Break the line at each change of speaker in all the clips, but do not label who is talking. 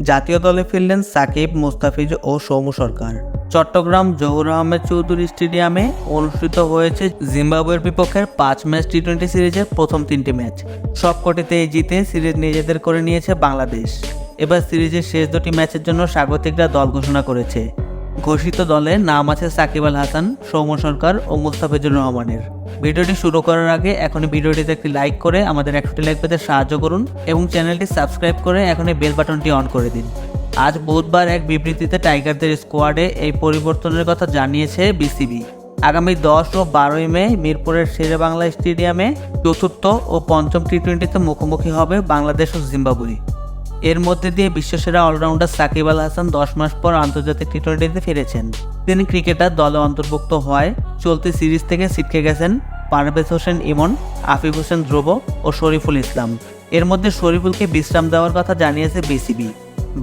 জাতীয় দলে ফিরলেন সাকিব, মুস্তাফিজ ও সৌম্য সরকার। চট্টগ্রাম জহুর আহমেদ চৌধুরী স্টেডিয়ামে অনুষ্ঠিত হয়েছে জিম্বাবুয়ের বিপক্ষে পাঁচ ম্যাচ টি টোয়েন্টি সিরিজের প্রথম তিনটি ম্যাচ। সবকটিতেই জিতে সিরিজ নিজেদের করে নিয়েছে বাংলাদেশ। এবার সিরিজের শেষ দুটি ম্যাচের জন্য স্বাগতিকরা দল ঘোষণা করেছে। ঘোষিত দলে নাম আছে সাকিব আল হাসান, সৌম্য সরকার ও মুস্তাফিজুর রহমানের। ভিডিওটি শুরু করার আগে এখনই ভিডিওটিতে একটি লাইক করে আমাদের একশোটি লাইক পেতে সাহায্য করুন এবং চ্যানেলটি সাবস্ক্রাইব করে এখনই বেল বাটনটি অন করে দিন। আজ বুধবার এক বিবৃতিতে টাইগারদের স্কোয়াডে এই পরিবর্তনের কথা জানিয়েছে বিসিবি। আগামী দশ ও বারোই মে মিরপুরের শেরে বাংলা স্টেডিয়ামে চতুর্থ ও পঞ্চম টি টোয়েন্টিতে মুখোমুখি হবে বাংলাদেশ ও জিম্বাবুয়ে। এর মধ্যে দিয়ে বিশ্বসেরা অলরাউন্ডার সাকিব আল হাসান দশ মাস পর আন্তর্জাতিক টি টোয়েন্টিতে ফিরেছেন। তিনি ক্রিকেটার দলে অন্তর্ভুক্ত হওয়ায় চলতি সিরিজ থেকে ছিটকে গেছেন পারভেজ হোসেন ইমন, আফিফ হোসেন ধ্রুব ও শরীফুল ইসলাম। এর মধ্যে শরীফুলকে বিশ্রাম দেওয়ার কথা জানিয়েছে বিসিবি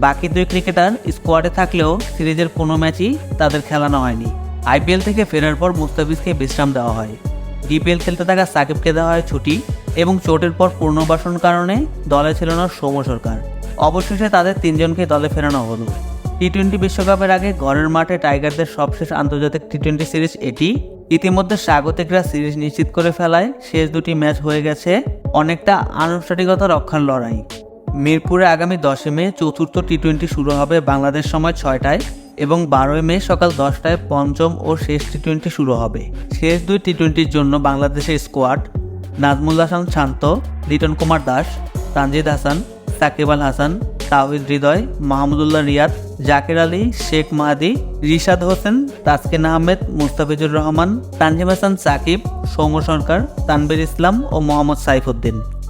বাকি দুই ক্রিকেটার স্কোয়াডে থাকলেও সিরিজের কোনো ম্যাচই তাদের খেলানো হয়নি। আইপিএল থেকে ফেরার পর মুস্তাফিজকে বিশ্রাম দেওয়া হয়। ডিপিএল খেলতে থাকা সাকিবকে দেওয়া হয় ছুটি। এবং চোটের পর পুনর্বাসন কারণে দলে ছিল না সৌম্য সরকার। অবশেষে তাদের তিনজনকে দলে ফেরানো হলো। টি টোয়েন্টি বিশ্বকাপের আগে ঘরের মাঠে টাইগারদের সবশেষ আন্তর্জাতিক টি টোয়েন্টি সিরিজ এটি। ইতিমধ্যে স্বাগতিকরা সিরিজ নিশ্চিত করে ফেলায় শেষ দুটি ম্যাচ হয়ে গেছে অনেকটা আনুষ্ঠানিকতা রক্ষার লড়াই। মিরপুরে আগামী দশে মে চতুর্থ টি টোয়েন্টি শুরু হবে বাংলাদেশ সময় ছয়টায় এবং বারোই মে সকাল দশটায় পঞ্চম ও শেষ টি টোয়েন্টি শুরু হবে। শেষ দুই টি টোয়েন্টির জন্য বাংলাদেশের স্কোয়াড নাজমুল হাসান শান্ত, লিটন কুমার দাস, তানজিদ হাসান, সাকিব আল হাসান তাহিদ হৃদয়, মাহমুদুল্লাহ রিয়াদ, জাকের আলী, শেখ মাহাদি, রিশাদ হোসেন, তাসকিন আহমেদ, মুস্তাফিজুর রহমান, তানজিম হাসান সাকিব, সৌম্য সরকার তানবির ইসলাম ও মোহাম্মদ সাইফুদ্দিন।